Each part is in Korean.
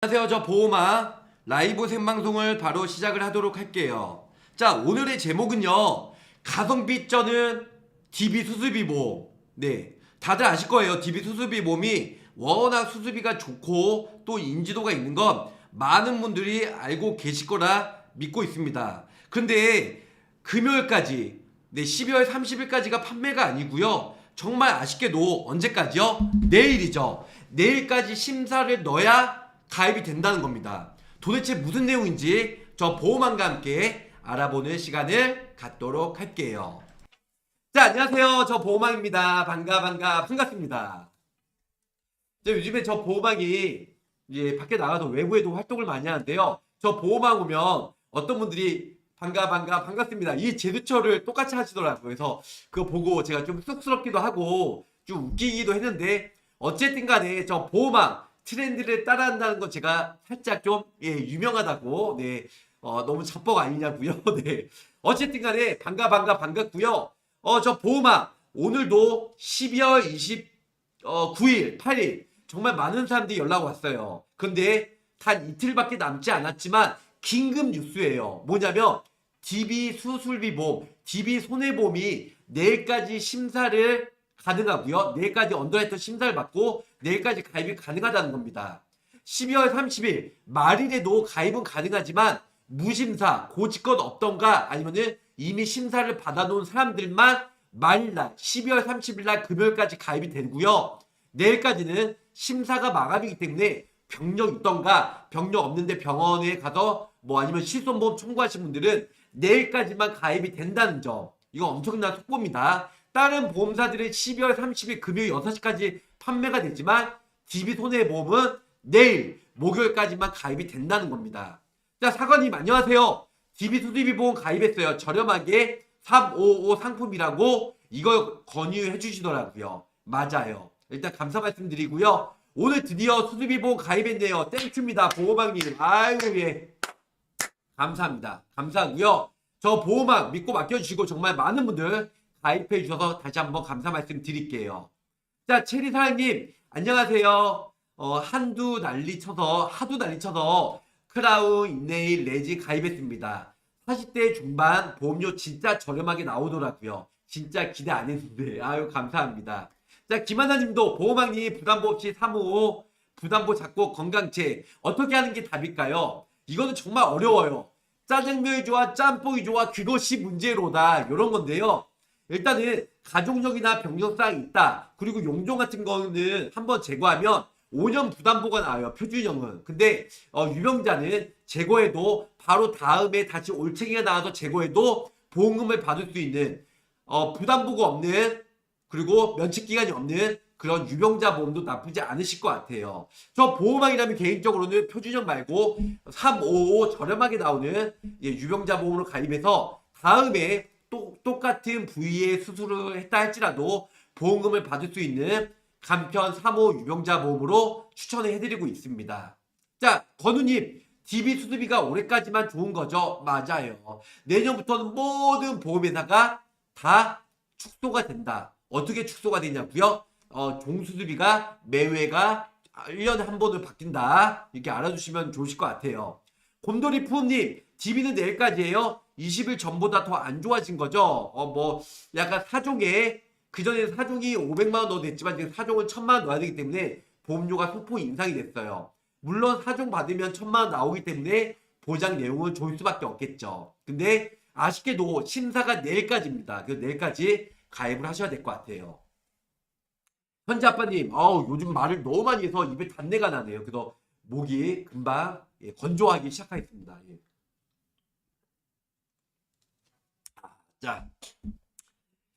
안녕하세요. 저 보호마 라이브 생방송을 바로 시작을 하도록 할게요. 자, 오늘의 제목은요. 가성비 쩌는 DB 수수비 모음. 네. 다들 아실 거예요. DB 수수비 모음이 워낙 수수비가 좋고 또 인지도가 있는 건 많은 분들이 알고 계실 거라 믿고 있습니다. 근데 금요일까지 네, 12월 30일까지가 판매가 아니고요. 정말 아쉽게도 언제까지요? 내일이죠. 내일까지 심사를 넣어야 가입이 된다는 겁니다. 도대체 무슨 내용인지 저 보호만과 함께 알아보는 시간을 갖도록 할게요. 자, 안녕하세요. 저 보호망입니다. 반가, 반가, 반갑습니다. 저 요즘에 저 보호망이 이제 밖에 나가서 외부에도 활동을 많이 하는데요. 저 보호망 오면 어떤 분들이 반가, 반가, 반갑습니다. 이 제스처를 똑같이 하시더라고요. 그래서 그거 보고 제가 좀 쑥스럽기도 하고 좀 웃기기도 했는데 어쨌든 간에 저 보호망 트렌드를 따라한다는 건 제가 살짝 좀 예, 유명하다고 네 어, 너무 잡복 아니냐고요. 네. 어쨌든 간에 반가 반가 반갑고요. 어 저 보호막 오늘도 12월 29일 8일 정말 많은 사람들이 연락 왔어요. 근데 단 이틀밖에 남지 않았지만 긴급 뉴스예요. 뭐냐면 DB 수술비 보험 DB 손해보험이 내일까지 심사를 가능하고요. 내일까지 언더라이터 심사를 받고 내일까지 가입이 가능하다는 겁니다. 12월 30일 말일에도 가입은 가능하지만 무심사, 고지건 없던가 아니면은 이미 심사를 받아놓은 사람들만 말일날 12월 30일 날 금요일까지 가입이 되고요. 내일까지는 심사가 마감이기 때문에 병력 있던가 병력 없는데 병원에 가서 뭐 아니면 실손보험 청구하신 분들은 내일까지만 가입이 된다는 점. 이거 엄청난 속보입니다. 다른 보험사들은 12월 30일 금요일 6시까지 판매가 되지만 DB 손해보험은 내일 목요일까지만 가입이 된다는 겁니다. 자 사관님 안녕하세요. DB 수수비 보험 가입했어요. 저렴하게 355 상품이라고 이걸 권유해 주시더라고요. 맞아요. 일단 감사 말씀드리고요. 오늘 드디어 수수비 보험 가입했네요. 땡큐입니다. 보호망님. 아유 예. 감사합니다. 감사하고요. 저 보호막 믿고 맡겨주시고 정말 많은 분들 가입해 주셔서 다시 한번 감사 말씀 드릴게요. 자, 체리 사장님, 안녕하세요. 어, 한두 난리 쳐서, 하도 난리 쳐서 크라운, 인네일, 레지 가입했습니다. 40대 중반 보험료 진짜 저렴하게 나오더라고요. 진짜 기대 안 했는데, 아유, 감사합니다. 자, 김하나님도 보호망님 부담보 없이 355 부담보 잡고 건강체 어떻게 하는 게 답일까요? 이거는 정말 어려워요. 짜장면이 좋아, 짬뽕이 좋아, 그것이 문제로다. 이런 건데요. 일단은 가족력이나 병력사항이 있다. 그리고 용종 같은 거는 한번 제거하면 5년 부담보가 나와요. 표준형은. 근데 어, 유병자는 제거해도 바로 다음에 다시 올챙이가 나와서 제거해도 보험금을 받을 수 있는 어, 부담보가 없는 그리고 면책 기간이 없는 그런 유병자 보험도 나쁘지 않으실 것 같아요. 저 보험왕이라면 개인적으로는 표준형 말고 355 저렴하게 나오는 예, 유병자 보험으로 가입해서 다음에 또, 똑같은 부위에 수술을 했다 할지라도 보험금을 받을 수 있는 간편 3호 유병자 보험으로 추천을 해드리고 있습니다. 자, 건우님, DB 수수비가 올해까지만 좋은 거죠? 맞아요. 내년부터는 모든 보험회사가 다 축소가 된다. 어떻게 축소가 되냐고요? 어, 종수수비가 매회가 1년에 한 번을 바뀐다. 이렇게 알아주시면 좋으실 것 같아요. 곰돌이 푸우님, DB는 내일까지예요. 20일 전보다 더 안 좋아진 거죠. 어, 뭐, 약간 사종에, 그전에 사종이 500만 원 넣어도 됐지만 지금 사종은 1000만 원 넣어야 되기 때문에 보험료가 소폭 인상이 됐어요. 물론 사종 받으면 1000만 원 나오기 때문에 보장 내용은 좋을 수밖에 없겠죠. 근데 아쉽게도 심사가 내일까지입니다. 그래서 내일까지 가입을 하셔야 될 것 같아요. 현지 아빠님, 어우, 요즘 말을 너무 많이 해서 입에 단내가 나네요. 그래서 목이 금방 예, 건조하기 시작하겠습니다. 예. 아, 자,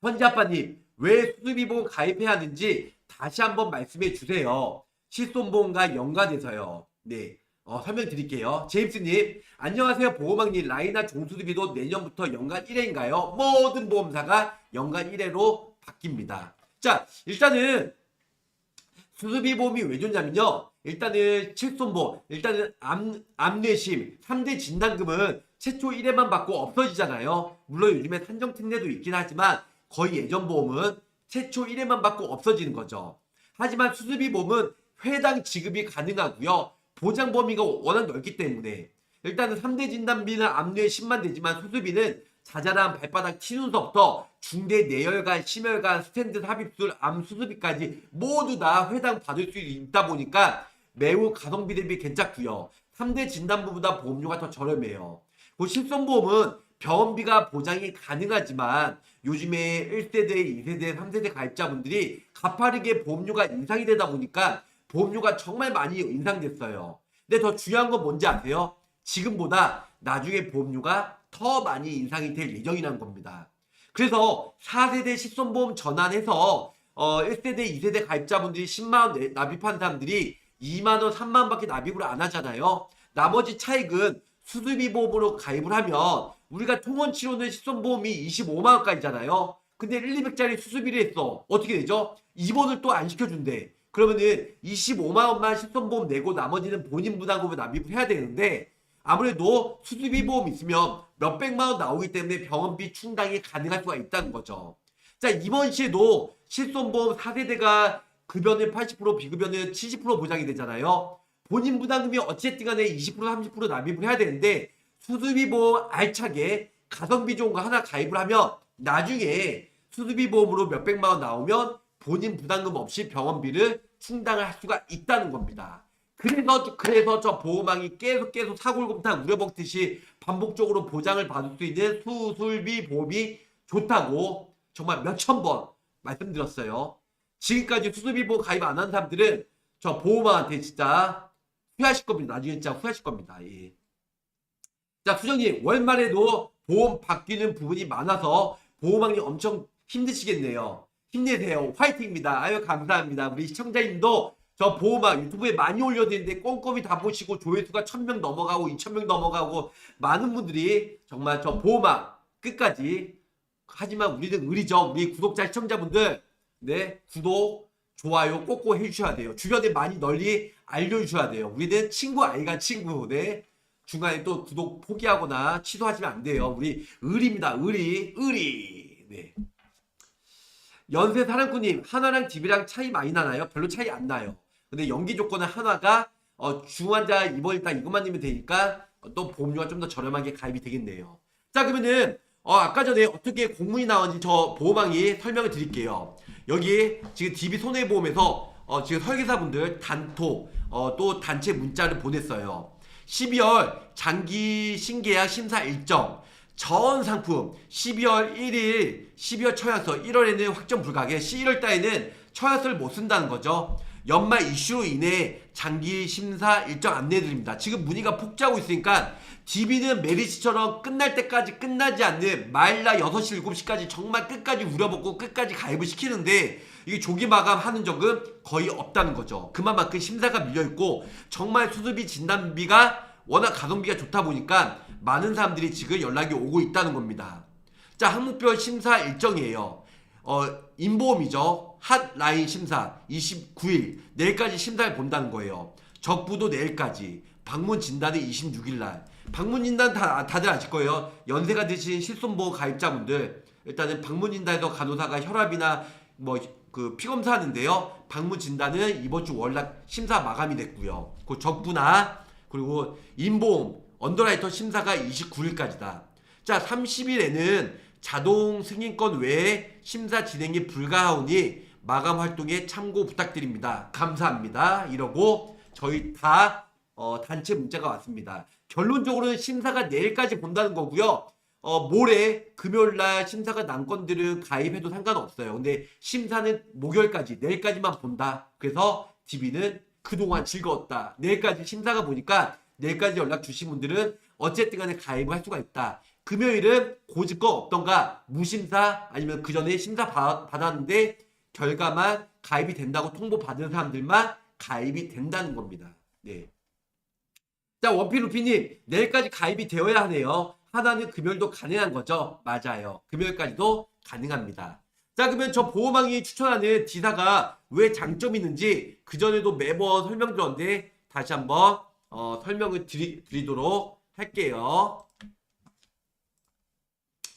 현지 아빠님, 왜 수수비보험 가입해야 하는지 다시 한번 말씀해 주세요. 실손보험과 연관해서요. 네, 어, 설명 드릴게요. 제임스님, 안녕하세요. 보험왕님, 라이나 종수수비도 내년부터 연간 1회인가요? 모든 보험사가 연간 1회로 바뀝니다. 자, 일단은 수수비 보험이 왜 좋냐면요. 일단은 칠손보험, 일단은 암, 암뇌심, 3대 진단금은 최초 1회만 받고 없어지잖아요. 물론 요즘에 산정특례도 있긴 하지만 거의 예전 보험은 최초 1회만 받고 없어지는 거죠. 하지만 수수비 보험은 회당 지급이 가능하고요. 보장 범위가 워낙 넓기 때문에 일단은 3대 진단비는 압류에 10만 되지만 수술비는 자잘한 발바닥 티눈서부터 중대 내열관, 심혈관, 스탠드 삽입술, 암 수술비까지 모두 다 회당 받을 수 있다 보니까 매우 가성비 대비 괜찮고요. 3대 진단부보다 보험료가 더 저렴해요. 그 실손보험은 병원비가 보장이 가능하지만 요즘에 1세대, 2세대, 3세대 가입자분들이 가파르게 보험료가 인상이 되다 보니까 보험료가 정말 많이 인상됐어요. 근데 더 중요한 건 뭔지 아세요? 지금보다 나중에 보험료가 더 많이 인상이 될 예정이라는 겁니다. 그래서 4세대 실손보험 전환해서 어 1세대, 2세대 가입자분들이 10만원 내- 납입한 사람들이 2만원, 3만원밖에 납입을 안 하잖아요. 나머지 차익은 수술비 보험으로 가입을 하면 우리가 통원 치료는 실손보험이 25만원까지잖아요. 근데 1, 200짜리 수술비를 했어. 어떻게 되죠? 입원을 또 안 시켜준대. 그러면은 25만원만 실손보험 내고 나머지는 본인 부담금을 납입을 해야 되는데 아무래도 수술비 보험 있으면 몇백만 원 나오기 때문에 병원비 충당이 가능할 수가 있다는 거죠. 자, 이번 시에도 실손보험 4세대가 급여는 80% 비급여는 70% 보장이 되잖아요. 본인 부담금이 어쨌든 간에 20% 30% 납입을 해야 되는데 수술비 보험 알차게 가성비 좋은 거 하나 가입을 하면 나중에 수술비 보험으로 몇백만 원 나오면 본인 부담금 없이 병원비를 충당을 할 수가 있다는 겁니다. 그래서 그래서 저 보험왕이 계속 계속 사골곰탕 우려먹듯이 반복적으로 보장을 받을 수 있는 수술비 보험이 좋다고 정말 몇천 번 말씀드렸어요. 지금까지 수술비 보험 가입 안 한 사람들은 저 보험왕한테 진짜 후회하실 겁니다. 나중에 진짜 후회하실 겁니다. 예. 자 수정님 월말에도 보험 바뀌는 부분이 많아서 보험왕이 엄청 힘드시겠네요. 힘내세요. 화이팅입니다. 아유 감사합니다. 우리 시청자님도 저 보험왕 유튜브에 많이 올려드리는데 꼼꼼히 다 보시고 조회수가 1000명 넘어가고 2000명 넘어가고 많은 분들이 정말 저 보험왕 끝까지 하지만 우리는 의리죠. 우리 구독자 시청자분들 네 구독 좋아요 꼭꼭 해주셔야 돼요. 주변에 많이 널리 알려주셔야 돼요. 우리는 친구 아이가 친구 네 중간에 또 구독 포기하거나 취소하시면 안 돼요. 우리 의리입니다. 의리 의리 네. 연세 사랑꾼님 하나랑 DB랑 차이 많이 나나요? 별로 차이 안 나요. 근데 연기 조건은 하나가 어, 중환자 입원일 딱 이것만 내면 되니까 어, 또 보험료가 좀 더 저렴하게 가입이 되겠네요. 자 그러면은 어, 아까 전에 어떻게 공문이 나왔는지 저 보험왕이 설명을 드릴게요. 여기 지금 DB 손해보험에서 어, 지금 설계사분들 단톡 어, 또 단체 문자를 보냈어요. 12월 장기 신계약 심사 일정 전 상품 12월 1일 12월 처약서 1월에는 확정 불가하게 11월 달에는 처약서를 못 쓴다는 거죠. 연말 이슈로 인해 장기 심사 일정 안내드립니다. 지금 문의가 폭주하고 있으니까 DB는 메리츠처럼 끝날 때까지 끝나지 않는 말라 6시 7시까지 정말 끝까지 우려먹고 끝까지 가입을 시키는데 이게 조기 마감하는 적은 거의 없다는 거죠. 그만큼 심사가 밀려있고 정말 수술비 진단비가 워낙 가성비가 좋다 보니까 많은 사람들이 지금 연락이 오고 있다는 겁니다. 자, 항목별 심사 일정이에요. 어, 인보험이죠. 핫라인 심사 29일 내일까지 심사를 본다는 거예요. 적부도 내일까지. 방문 진단은 26일 날. 방문 진단 다 다들 아실 거예요. 연세가 드신 실손보험 가입자분들 일단은 방문 진단에서 간호사가 혈압이나 뭐 그 피검사 하는데요. 방문 진단은 이번 주 월날 심사 마감이 됐고요. 그 적부나 그리고 인보험 언더라이터 심사가 29일까지다. 자, 30일에는 자동 승인권 외에 심사 진행이 불가하오니 마감 활동에 참고 부탁드립니다. 감사합니다. 이러고 저희 다 어, 단체 문자가 왔습니다. 결론적으로는 심사가 내일까지 본다는 거고요. 어, 모레 금요일 날 심사가 난 건들은 가입해도 상관없어요. 근데 심사는 목요일까지 내일까지만 본다. 그래서 DB는 그동안 즐거웠다. 내일까지 심사가 보니까 내일까지 연락 주신 분들은 어쨌든 간에 가입을 할 수가 있다. 금요일은 고집거 없던가 무심사 아니면 그 전에 심사 받- 받았는데 결과만 가입이 된다고 통보 받은 사람들만 가입이 된다는 겁니다. 네. 자 원피 루피님 내일까지 가입이 되어야 하네요. 하나는 금요일도 가능한 거죠? 맞아요. 금요일까지도 가능합니다. 자 그러면 저 보호망이 추천하는 디사가 왜 장점이 있는지 그 전에도 매번 설명드렸는데 다시 한번 어, 설명을 드리, 드리도록 할게요.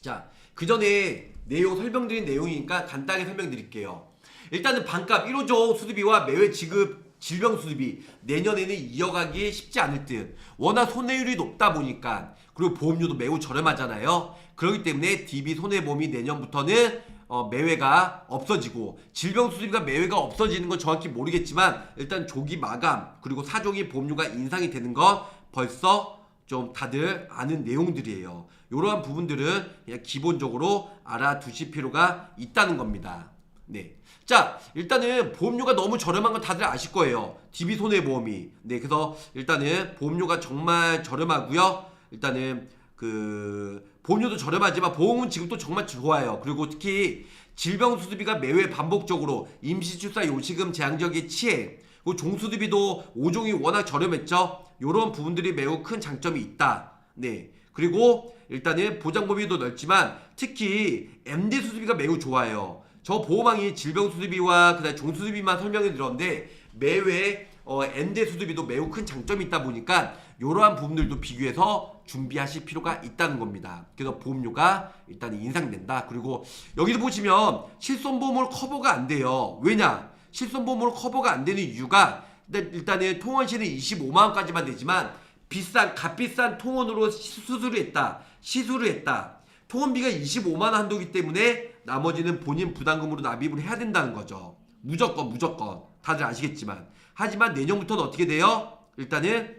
자, 그 전에 내용 설명드린 내용이니까 간단하게 설명드릴게요. 일단은 반값 1호조 수수비와 매회 지급 질병 수습이 내년에는 이어가기 쉽지 않을 듯. 워낙 손해율이 높다 보니까. 그리고 보험료도 매우 저렴하잖아요. 그렇기 때문에 DB 손해보험이 내년부터는 어, 매회가 없어지고 질병 수습이가 매회가 없어지는 건 정확히 모르겠지만 일단 조기 마감 그리고 사종이 보험료가 인상이 되는 건 벌써 좀 다들 아는 내용들이에요. 이러한 부분들은 그냥 기본적으로 알아두실 필요가 있다는 겁니다. 네. 자, 일단은 보험료가 너무 저렴한 건 다들 아실 거예요. DB 손해보험이. 네, 그래서 일단은 보험료가 정말 저렴하고요. 일단은 그 보험료도 저렴하지만 보험은 지금도 정말 좋아요. 그리고 특히 질병 수술비가 매회 반복적으로 임시 출사 요식금 제한적인 치해 그리고 종수술비도 5종이 워낙 저렴했죠. 이런 부분들이 매우 큰 장점이 있다. 네. 그리고 일단은 보장 범위도 넓지만 특히 MD 수술비가 매우 좋아요. 저 보호망이 질병 수술비와 그다음 종수술비만 설명해 드렸는데 매회 어, 엔데 수술비도 매우 큰 장점이 있다 보니까 이러한 부분들도 비교해서 준비하실 필요가 있다는 겁니다. 그래서 보험료가 일단 인상된다. 그리고 여기도 보시면 실손보험으로 커버가 안 돼요. 왜냐? 실손보험으로 커버가 안 되는 이유가 일단- 일단은 통원시는 25만 원까지만 되지만 비싼 값비싼 통원으로 시- 수술을 했다. 시술을 했다. 통원비가 25만 원 한도기 때문에 나머지는 본인 부담금으로 납입을 해야 된다는 거죠. 무조건 무조건 다들 아시겠지만 하지만 내년부터는 어떻게 돼요? 일단은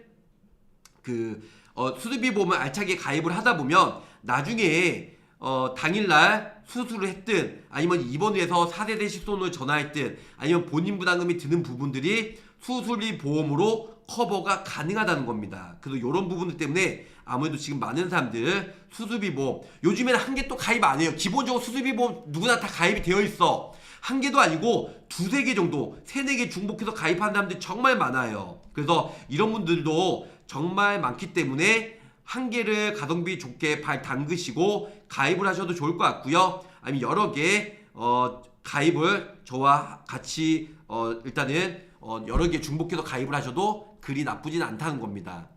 그 어, 수술비 보험을 알차게 가입을 하다 보면 나중에 어, 당일날 수술을 했든 아니면 입원해서 4세대 실손을 전화했든 아니면 본인 부담금이 드는 부분들이 수술비 보험으로 커버가 가능하다는 겁니다. 그래서 이런 부분들 때문에 아무래도 지금 많은 사람들 수술비 보험 요즘에는 한 개 또 가입 안 해요. 기본적으로 수술비 보험 누구나 다 가입이 되어 있어. 한 개도 아니고 두세 개 정도, 세네 개 중복해서 가입한 사람들이 정말 많아요. 그래서 이런 분들도 정말 많기 때문에 한 개를 가성비 좋게 발 담그시고 가입을 하셔도 좋을 것 같고요. 아니면 여러 개 어, 가입을 저와 같이 어, 일단은 어, 여러 개 중복해서 가입을 하셔도 그리 나쁘진 않다는 겁니다.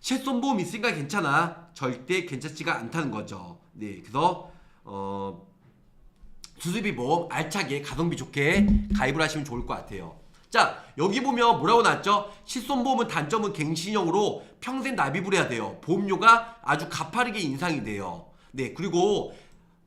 실손보험 있으니까 괜찮아. 절대 괜찮지가 않다는 거죠. 네, 그래서 어, 수술비 보험 알차게 가성비 좋게 가입을 하시면 좋을 것 같아요. 자 여기 보면 뭐라고 나왔죠? 실손보험은 단점은 갱신형으로 평생 납입을 해야 돼요. 보험료가 아주 가파르게 인상이 돼요. 네 그리고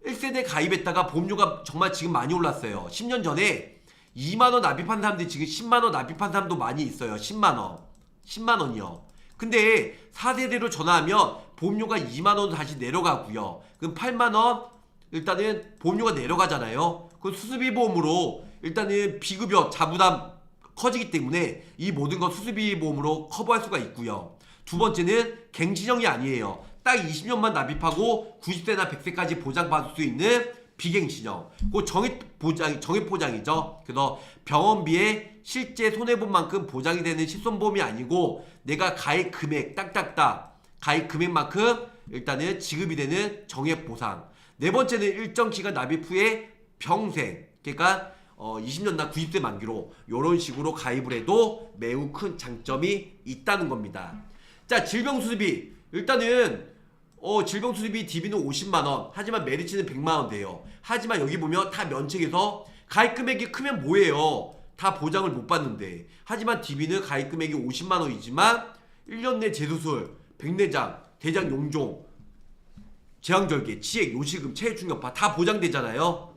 1세대 가입했다가 보험료가 정말 지금 많이 올랐어요. 10년 전에 2만원 납입한 사람들이 지금 10만원 납입한 사람도 많이 있어요. 10만원. 10만원이요. 근데 4세대로 전화하면 보험료가 2만원 다시 내려가고요. 그럼 8만원 일단은 보험료가 내려가잖아요. 그 수수비 보험으로 일단은 비급여 자부담 커지기 때문에 이 모든 건 수수비 보험으로 커버할 수가 있고요. 두 번째는 갱신형이 아니에요. 딱 20년만 납입하고 90세나 100세까지 보장받을 수 있는 비갱신형. 그 정액 보장 정액 보장이죠. 그래서 병원비에 실제 손해본 만큼 보장이 되는 실손보험이 아니고 내가 가입 금액 딱딱딱 가입 금액만큼 일단은 지급이 되는 정액 보상. 네 번째는 일정 기간 납입 후에 평생 그러니까 어, 20년 나 90세 만기로 이런 식으로 가입을 해도 매우 큰 장점이 있다는 겁니다. 자 질병 수술비 일단은 어, 질병 수술비 DB는 50만 원 하지만 메리츠는 100만 원 돼요. 하지만 여기 보면 다 면책에서 가입 금액이 크면 뭐예요? 다 보장을 못 받는데 하지만 DB는 가입 금액이 50만 원이지만 1년 내 재수술, 백내장, 대장 용종 제왕절개, 치액, 요식금, 체해충격파 다 보장되잖아요.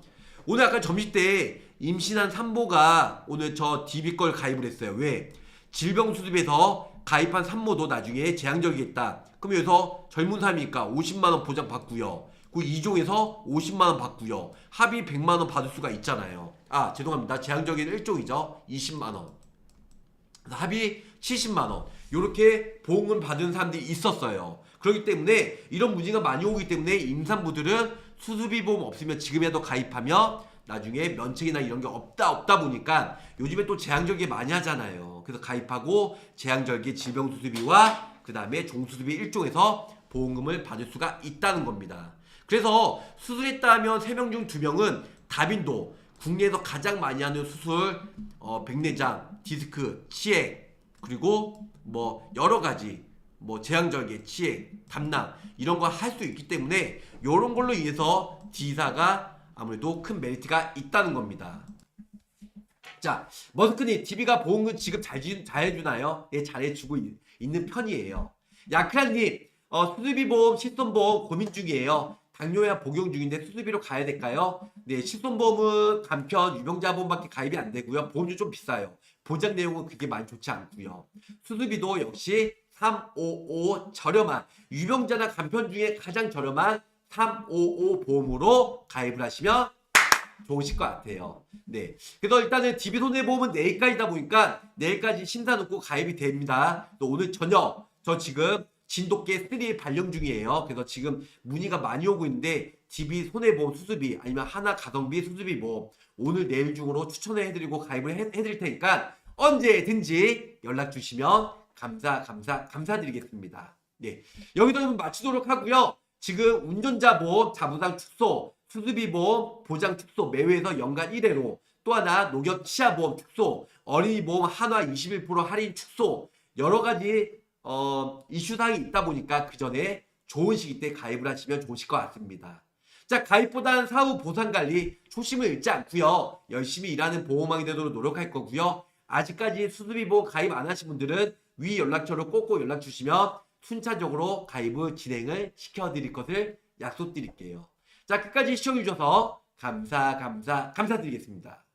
오늘 아까 점심 때 임신한 산모가 오늘 저 DB 걸 가입을 했어요. 왜? 질병 수습에서 가입한 산모도 나중에 재앙절개했다. 그럼 여기서 젊은 사람이니까 50만 원 보장 받고요. 그 2종에서 50만 원 받고요. 합의 100만 원 받을 수가 있잖아요. 아 죄송합니다. 재앙절개는 1종이죠. 20만 원. 합의 70만 원. 이렇게 보험금 받은 사람들이 있었어요. 그렇기 때문에 이런 문제가 많이 오기 때문에 임산부들은 수술비 보험 없으면 지금이라도 가입하면 나중에 면책이나 이런 게 없다 없다 보니까 요즘에 또 재앙절개 많이 하잖아요. 그래서 가입하고 재앙절개 질병 수술비와 그 다음에 종수술비 일종에서 보험금을 받을 수가 있다는 겁니다. 그래서 수술했다 하면 3명 중 2명은 다빈도 국내에서 가장 많이 하는 수술 어, 백내장, 디스크, 치액 그리고 뭐 여러 가지 뭐 제왕절개, 치액, 담낭 이런 거할수 있기 때문에 이런 걸로 인해서 D사가 아무래도 큰 메리트가 있다는 겁니다. 자, 머스크님, TV가 보험금 지급 잘, 주- 잘 해주나요? 예, 잘 해주고 있, 는 편이에요. 야크란님, 어, 수수비 보험, 실손보험 고민 중이에요. 당뇨약 복용 중인데 수수비로 가야 될까요? 네, 실손보험은 간편, 유병자 보험밖에 가입이 안 되고요. 보험료 좀 비싸요. 보장 내용은 그게 많이 좋지 않고요. 수수비도 역시 355 저렴한 유병자나 간편 중에 가장 저렴한 355 보험으로 가입을 하시면 좋으실 것 같아요. 네. 그래서 일단은 DB 손해보험은 내일까지다 보니까 내일까지 심사 놓고 가입이 됩니다. 또 오늘 저녁 저 지금 진돗개 3 발령 중이에요. 그래서 지금 문의가 많이 오고 있는데 DB 손해보험 수수비 아니면 하나 가성비 수수비 보험 오늘 내일 중으로 추천을 해드리고 가입을 해, 해드릴 테니까 언제든지 연락 주시면 감사 감사 감사드리겠습니다. 네. 여기도 좀 마치도록 하고요. 지금 운전자 보험, 자부상 축소, 수수비 보험, 보장 축소 매회에서 연간 1회로 또 하나 농협 치아 보험 축소, 어린이 보험 한화 21% 할인 축소 여러 가지 어, 이슈 사항이 있다 보니까 그 전에 좋은 시기 때 가입을 하시면 좋으실 것 같습니다. 자, 가입보다는 사후 보상 관리 초심을 잃지 않고요. 열심히 일하는 보험왕이 되도록 노력할 거고요. 아직까지 수수비 보험 가입 안 하신 분들은 위 연락처로 꼭꼭 연락 주시면 순차적으로 가입을 진행을 시켜드릴 것을 약속드릴게요. 자, 끝까지 시청해주셔서 감사, 감사, 감사드리겠습니다.